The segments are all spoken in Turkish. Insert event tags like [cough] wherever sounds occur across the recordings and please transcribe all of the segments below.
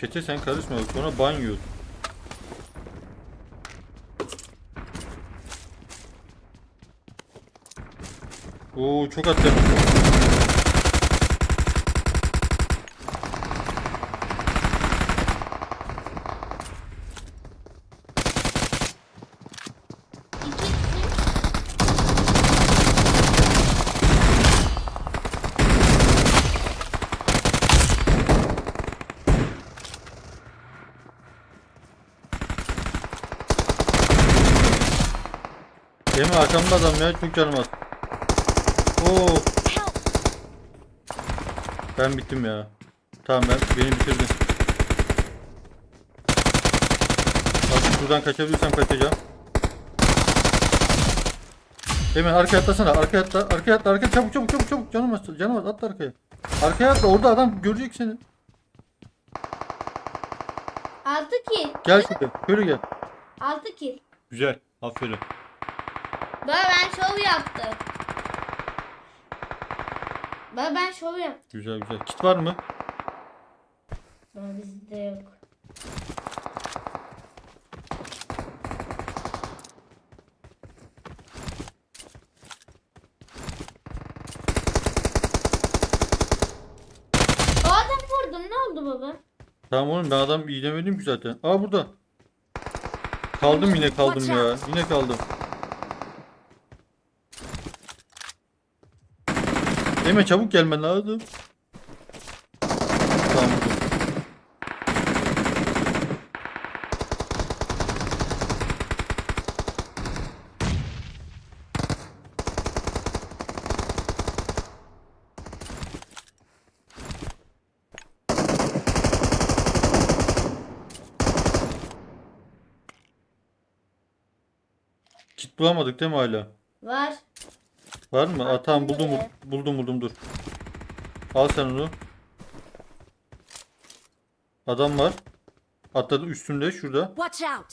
Çete sen karışma sonra ban yiyorsun. Oo çok attım. İki kişi. Emre arkamda adam ya çok canım az. Oo ben bittim ya. Tamam ben beni bitirdin. Bak buradan kaçabilirsem kaçacağım. Hemen arkaya atlasana. Arkaya atla. Arkaya atla. Arkaya çabuk çabuk çabuk çabuk. Canım az. Canım az. Atla arkaya. Arkaya atla. Orada adam görecek seni. Altı kill. Gel şuraya. Şöyle gel. Altı kill. Güzel. Aferin. Baba ben şov yaptım. Baba ben şov yaptım. Güzel güzel. Kit var mı? Baba bizde yok. O adam vurdum ne oldu baba? Tamam oğlum ben adam iğnemedim ki zaten. Aa burada. Kaldım yine kaldım ya. Yine kaldım. Eme çabuk gelmen lazım. Kit bulamadık değil mi hala? Var. Var mı? Aa, tamam buldum buldum buldum dur. Al sen onu. Adam var. Atladı üstümde şurada. Watch out!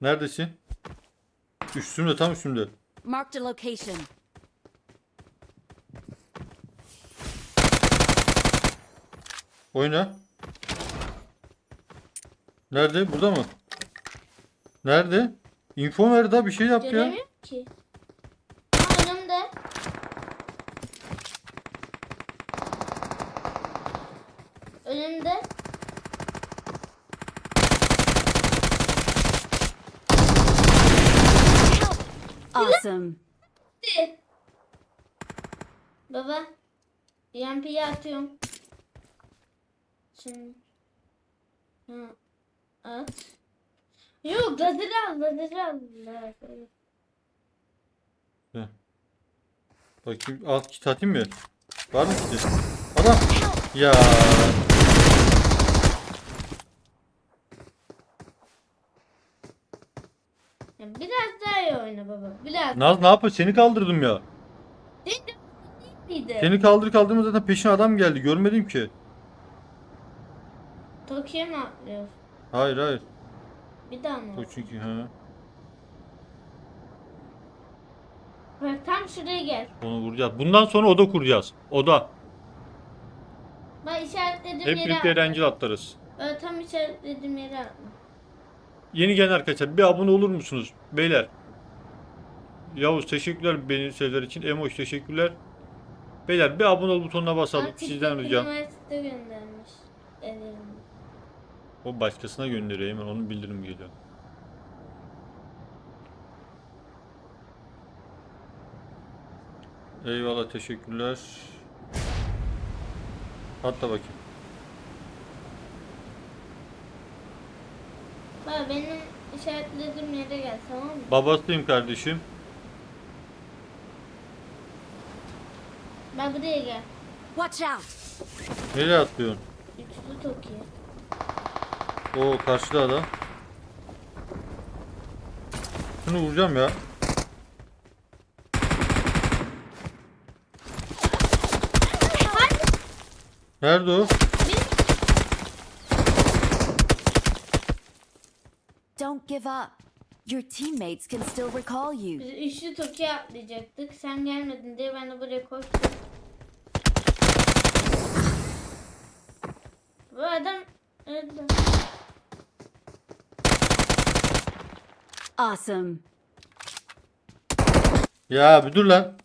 Neredesin? Üstümde tam üstümde. Marked a location. Oyna. Nerede? Burada mı? Nerede? Info ver daha bir şey yap ya. Göremiyorum ki. Awesome. Baba. EMP'yi atıyorum. Şimdi. Ha. At. Yok lazeri al lazeri al. Bakayım al kit atayım mı? Var mı kiti? Adam. Ya. Ya Biraz daha iyi oyna baba. Biraz. Naz ne yapıyor? Seni kaldırdım ya. Değil miydi? Seni kaldır kaldırma zaten peşine adam geldi. Görmedim ki. Tokyo'ya mı atlıyor? Hayır hayır. Bir daha mı? O çünkü ha. Bak tam şuraya gel. Onu vuracağız. Bundan sonra oda kuracağız. Oda. Bak işaretlediğim Hep yere birlikte atla. eğlenceli atlarız. Böyle tam işaretlediğim yere atla. Yeni gelen arkadaşlar bir abone olur musunuz? Beyler. Yavuz teşekkürler beni sevdiler için. Emoş teşekkürler. Beyler bir abone ol butonuna basalım. Bak, Sizden ricam. Üniversite göndermiş. O başkasına gönderiyor hemen onun bildirim geliyor. Eyvallah teşekkürler. Hatta bakayım. Bak benim işaretlediğim yere gel tamam mı? Babasıyım kardeşim. Bak buraya gel. Watch out! Nereye atlıyorsun? Üçlü Tokyo. O karşıda adam. Şunu vuracağım ya. Nerede o? Don't give up. Your teammates can still recall you. Biz üçlü Tokyo atlayacaktık. Sen gelmedin diye ben de buraya koştum. Bu adam Öldü. Awesome. Ya bir dur lan.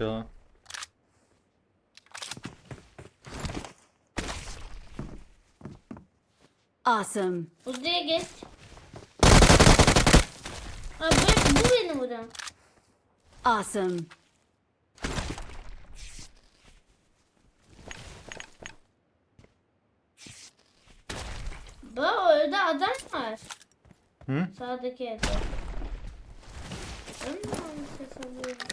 Aşağı. Awesome. Uzaya geç. Ha bu, bu beni vuran. Awesome. Bak orada adam var. Hı? Sağdaki evde. Ben mi ses alıyorum?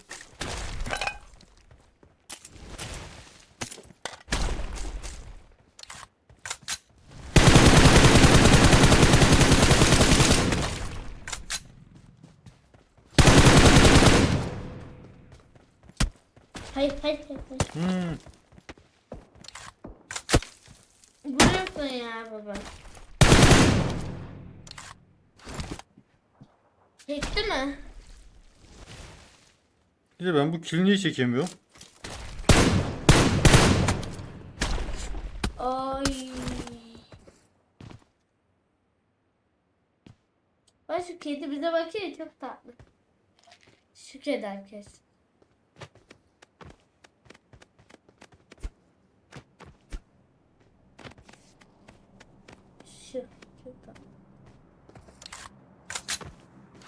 Hayır. hayır. Hmm. Vuruyorsun ya baba. Çekti mi? Bir de ben bu kili niye çekemiyorum? Ay. Bak şu kedi bize bakıyor çok tatlı. Şükret herkes. Şu çok tatlı.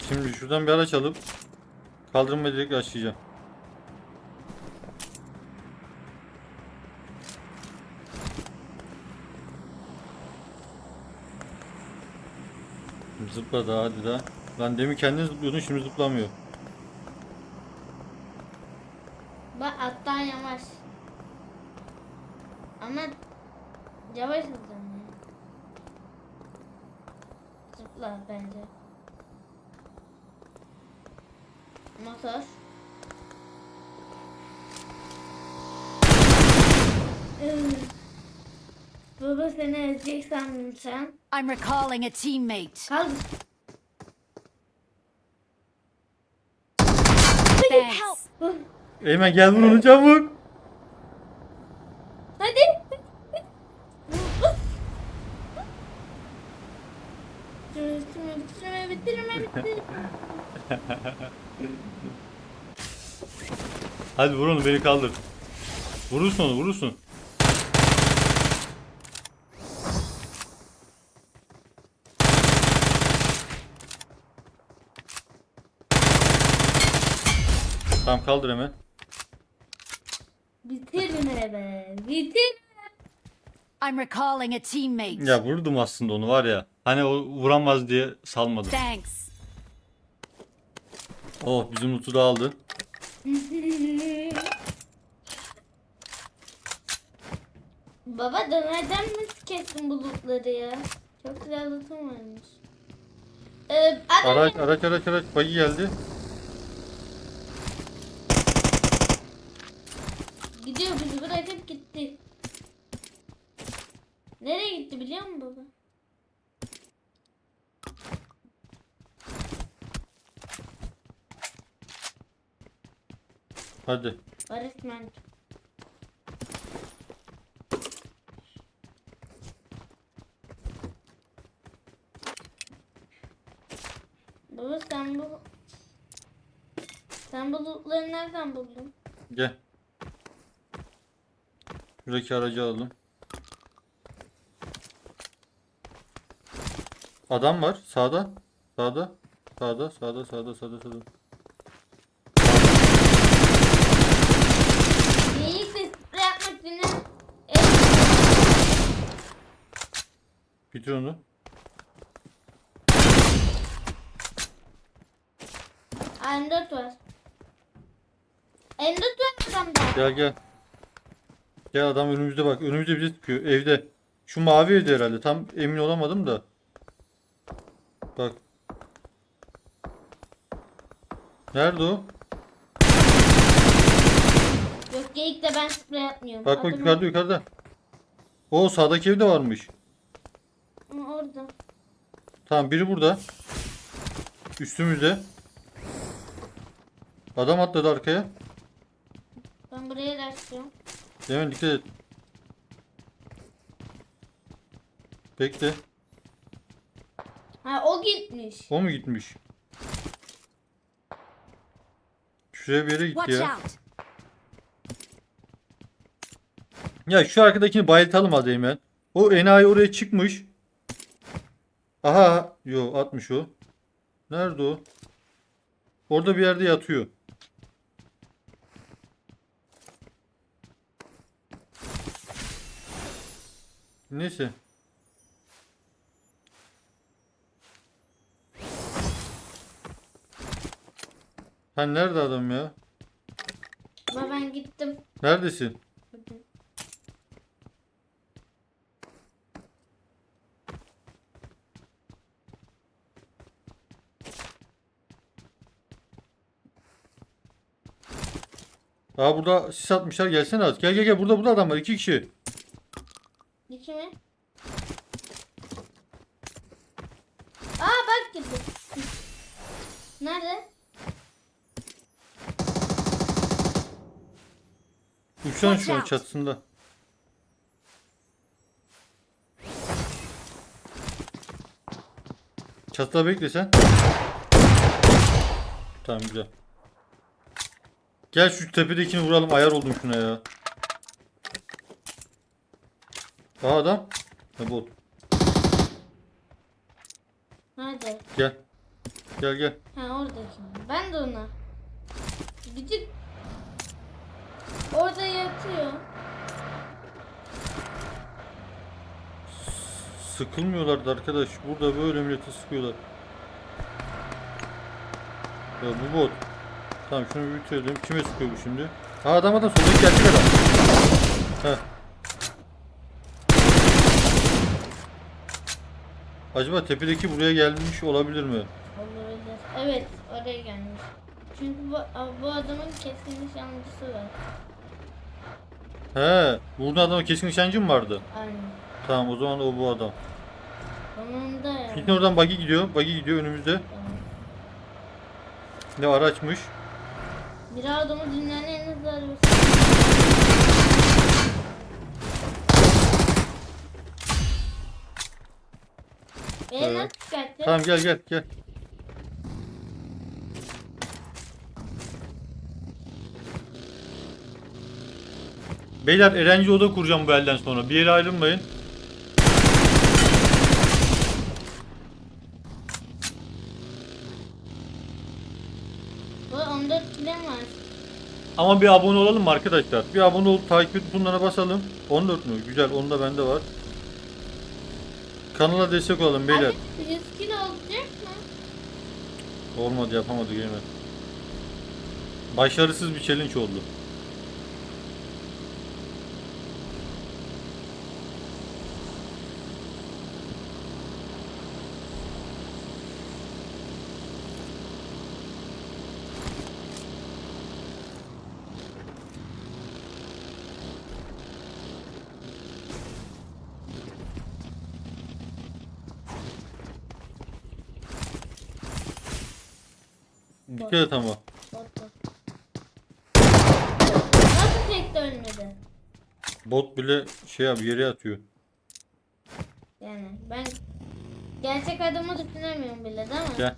Şimdi şuradan bir araç alıp kaldırma direkt başlayacağım. Zıpla daha hadi daha. Lan demin kendin zıplıyordun şimdi zıplamıyor. Bak attan yavaş. Ama yavaş hızlanıyor. Zıpla bence. Motor. Üf. Baba seni ezecek sandım sen. I'm recalling a teammate. Kaldır. Thanks. Eymen gel vur onu çabuk. Hadi. Bitirme, bitirme, bitirme, bitirme. Hadi vur onu beni kaldır. Vurursun onu vurursun. Tamam kaldır hemen. Bitirme be. Bitirme. I'm recalling a teammate. Ya vurdum aslında onu var ya. Hani o vuramaz diye salmadım. Thanks. Oh bizim loot'u da aldı. [laughs] Baba dönerden mi kestin bu lootları ya? Çok güzel lootum varmış. Ee, Araç araç araç araç bayı geldi. Gidiyor bizi bırakıp gitti. Nereye gitti biliyor musun baba? Hadi. Manço. Baba sen bu sen bu lootları nereden buldun? Gel. Şuradaki aracı alalım. Adam var sağda. Sağda. Sağda, sağda, sağda, sağda, sağda. Bitir onu. M4 var. M4 var adamda. Gel gel. Gel adam önümüzde bak. Önümüzde bizi sıkıyor. Evde. Şu mavi evde herhalde. Tam emin olamadım da. Bak. Nerede o? Yok geyik de ben sprey atmıyorum. Bak bak Adamı- yukarıda yukarıda. O sağdaki evde varmış. Hı, Orada. Tamam biri burada. Üstümüzde. Adam atladı arkaya. Ben buraya da Hemen dikkat et. Bekle. Ha o gitmiş. O mu gitmiş? Şuraya bir yere gitti Watch ya. out! Ya şu arkadakini bayıltalım hadi hemen. O enayi oraya çıkmış. Aha. Yo atmış o. Nerede o? Orada bir yerde yatıyor. Neyse. Ha nerede adam ya? Ama ben gittim. Neredesin? Aa burada sis atmışlar gelsene az. Gel gel gel burada burada adam var iki kişi. İki mi? Aa bak gitti. Nerede? Uçan Watch şu an out. çatısında. Çatıda bekle sen. Tamam güzel. Gel şu tepedekini vuralım ayar oldum şuna ya. Aa adam. Ne bot. Nerede? Gel. Gel gel. Ha oradaki. Ben de ona. Gidip orada yatıyor. Sıkılmıyorlardı arkadaş. Burada böyle milleti sıkıyorlar. Ya bu bot. Tamam şunu bitirelim. Kime sıkıyor bu şimdi? Ha adam adam soldaki gerçek adam. Heh. Acaba tepedeki buraya gelmiş olabilir mi? Olabilir. Evet oraya gelmiş. Çünkü bu, bu adamın keskin nişancısı var. He, burada adamın keskin nişancı mı vardı? Aynen. Tamam o zaman o bu adam. Onun da ya. Şimdi oradan buggy gidiyor. Buggy gidiyor önümüzde. Tamam. Ne araçmış? Bir adamı dünyanın en hızlı arabası. Beni nasıl? Tamam gel gel gel. Beyler Erenci oda kuracağım bu elden sonra. Bir yere ayrılmayın. Bu 14 kilo var. Ama bir abone olalım mı arkadaşlar? Bir abone olup takip butonuna basalım. 14 mü? Güzel. Onda bende var. Kanala destek olalım beyler. Abi 100 kilo olacak mı? Olmadı yapamadık hemen. Başarısız bir challenge oldu. Dikkat et ama. Bottu. Nasıl tek de ölmedi? Bot bile şey abi yere atıyor. Yani ben gerçek adamı düşünemiyorum bile değil mi? Gel.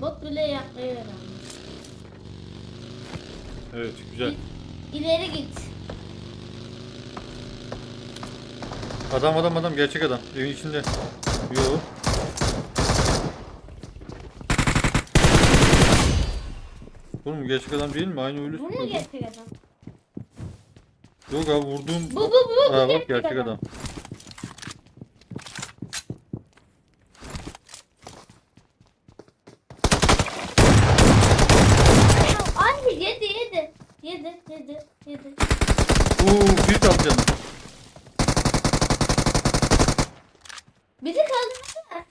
Bot bile yapmayı öğrenmiş. Evet güzel. İleri git. Adam adam adam gerçek adam. Evin içinde. Yo. Oğlum gerçek adam değil mi? Aynı öyle Bu mu gerçek adam? Yok abi vurduğum... Bu bu bu. bu Ha bak gerçek adam. Ay yedi yedi. Yedi yedi yedi. Uuu bir kaldı canım. Bizi kaldırsana.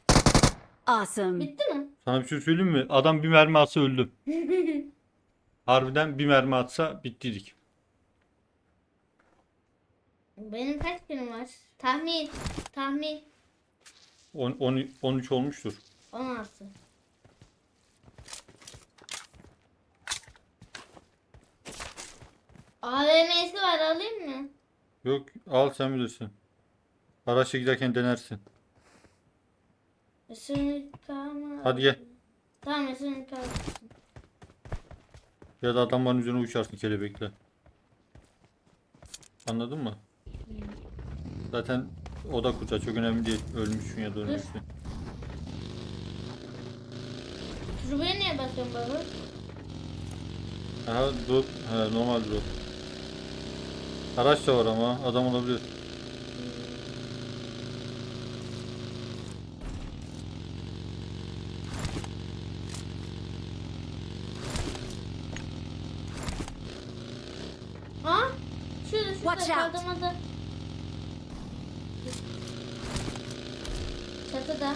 Awesome. Bitti mi? Sana bir şey söyleyeyim mi? Adam bir mermi atsa öldü. [laughs] Harbiden bir mermi atsa bittiydik. Benim kaç günüm var? Tahmin. Tahmin. 10, 10, 13 olmuştur. 16. AVM'si var alayım mı? Yok al sen bilirsin. Araçla giderken denersin. SMK mı? Hadi gel. Tamam SMK. Ya da adamların üzerine uçarsın kelebekle. Anladın mı? Zaten o da kurtar çok önemli değil. Ölmüşsün ya da ölmüşsün. Turboya niye basıyorsun baba? Aha drop. He, normal drop. Araç da var ama adam olabilir. Aa! Şurada şurada Watch out. kaldırmada. Çatıda.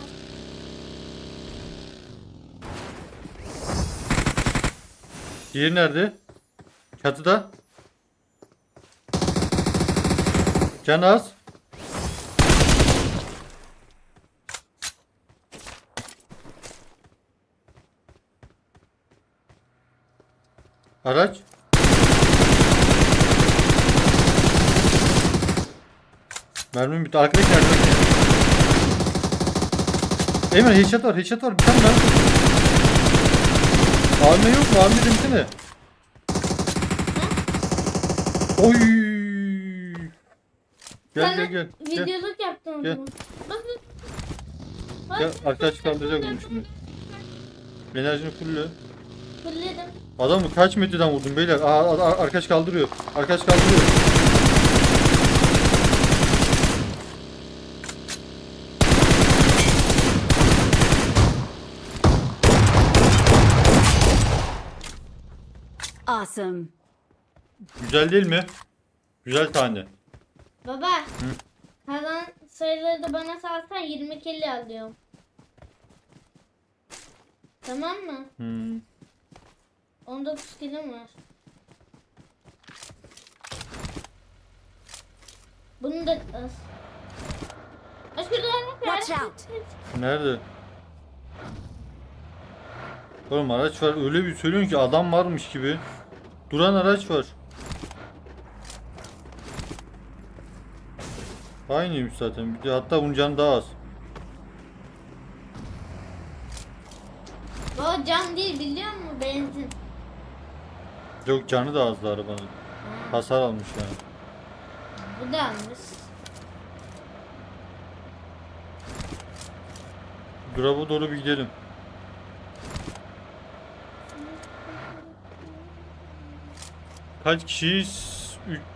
Diğeri nerede? Çatıda. Can az. Araç. Mermim bitti. Arkadaki nerede? Eymen headshot var. Headshot var. Bir tane mermi. Alma yok mu? Alma demesene. Oy. Gel gel gel. Gel, videoluk yaptım o Gel. zaman. Bak bak. Bak. gel. arkadaş kaldıracak bunu şimdi. Enerjini fulle. Fulledim. Adamı kaç metreden vurdun beyler? Aa, aa, aa, arkadaş kaldırıyor. Arkadaş kaldırıyor. Awesome. Güzel değil mi? Güzel tane. Baba. Kalan sayıları da bana salsan 20 kilo alıyorum. Tamam mı? Hmm. 19 kilim var. Bunu da az. Var. Watch out. Nerede? Oğlum araç var. Öyle bir söylüyorsun ki adam varmış gibi. Duran araç var. Aynıymış zaten. Bir de hatta bunun canı daha az. Baba cam değil biliyor musun? Benzin. Yok canı da azdı arabanın. Ha, Hasar almış yani. bu da almış. Drop'a doğru bir gidelim. Kaç kişiyiz?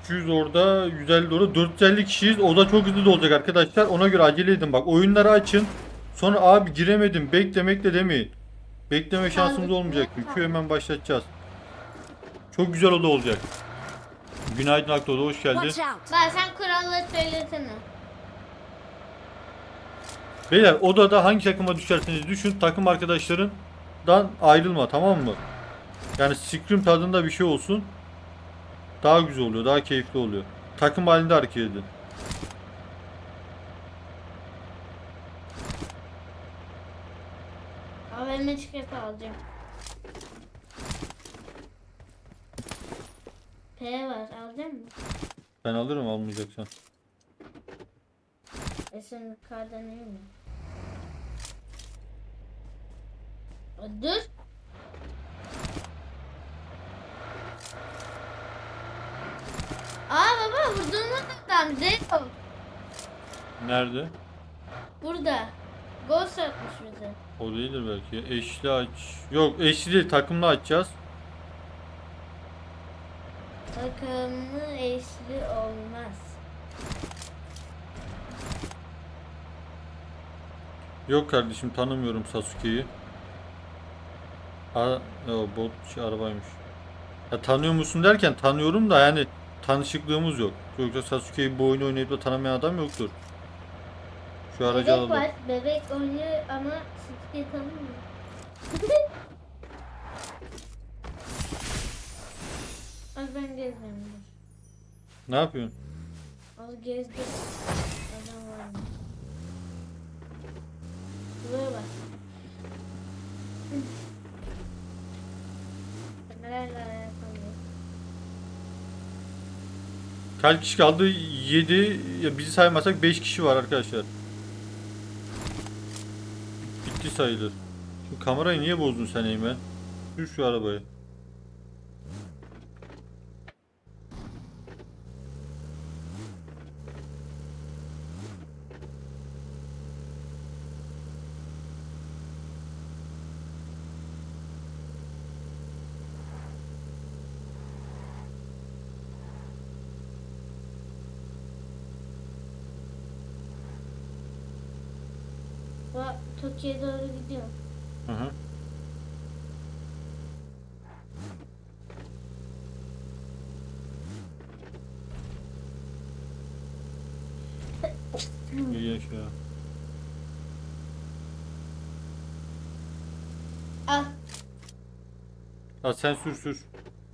300 orada, 150 orada, 450 kişiyiz. O da çok hızlı olacak arkadaşlar. Ona göre acele edin bak. Oyunları açın. Sonra abi giremedim, beklemekle demeyin. Bekleme şansımız olmayacak. Çünkü hemen başlatacağız. Çok güzel oda olacak. Günaydın Akdoğdu, hoş geldin. Sen kuralları söylesene. Beyler odada hangi takıma düşerseniz düşün takım arkadaşlarından ayrılma tamam mı? Yani scrim tadında bir şey olsun. Daha güzel oluyor, daha keyifli oluyor. Takım halinde hareket edin. AVM çikolata alacağım. P var alacak mısın? Ben alırım almayacaksan. E sen kardan iyi mi? Aa, Dur. Aa baba vurduğumuz adam Zeyko. Nerede? Burada. Ghost atmış bize. O değildir belki. Eşli aç. Yok eşli değil takımlı açacağız. Takımlı eşli olmaz. Yok kardeşim tanımıyorum Sasuke'yi. Ara, yo, bot arabaymış. Ya tanıyor musun derken tanıyorum da yani tanışıklığımız yok. Yoksa Sasuke'yi bu oyunu oynayıp da tanımayan adam yoktur. Şu aracı Bebek alalım. var. Bebek oynuyor ama siklet alınmıyor. Az [laughs] ben dur. Ne yapıyorsun? Az gezdim. Adam var mı? Buraya bak. Kamerayla yapamıyorum. Kaç kişi kaldı? 7 ya bizi saymazsak 5 kişi var arkadaşlar. Bitti sayılır. Şu kamerayı niye bozdun sen Eymen? Sür şu arabayı. Bak Tokyo'ya doğru gidiyor. Hı hı. İyi yaşa. Al. Ha sen sür sür.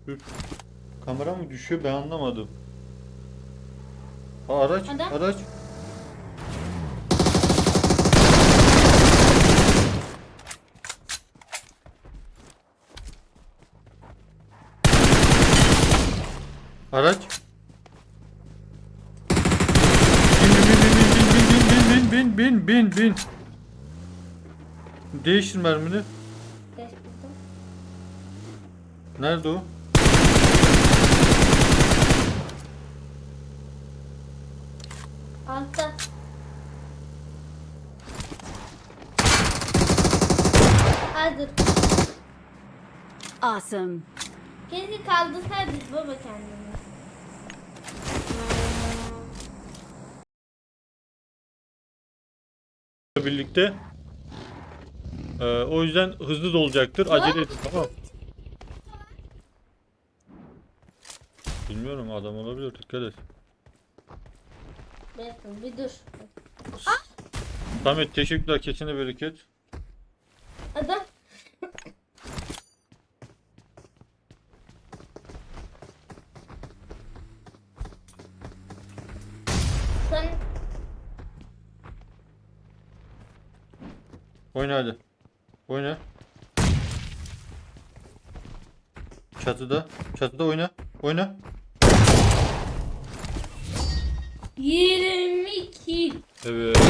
Sür. Kamera mı düşüyor ben anlamadım. Ha, araç Adam. araç. Araç. Bin bin bin bin bin bin bin bin bin bin bin. Değiştir mermini. Geç buradan. Nerede o? Altta. Hazır. Awesome. Keşke kaldırsaydık baba kendini. birlikte. Ee, o yüzden hızlı dolacaktır. Acele edin tamam. Bilmiyorum adam olabilir dikkat et. Bir dur. Samet teşekkürler kesine bereket. Adam. Oyna hadi. Oyna. Çatıda. Çatıda oyna. Oyna. 22 Evet.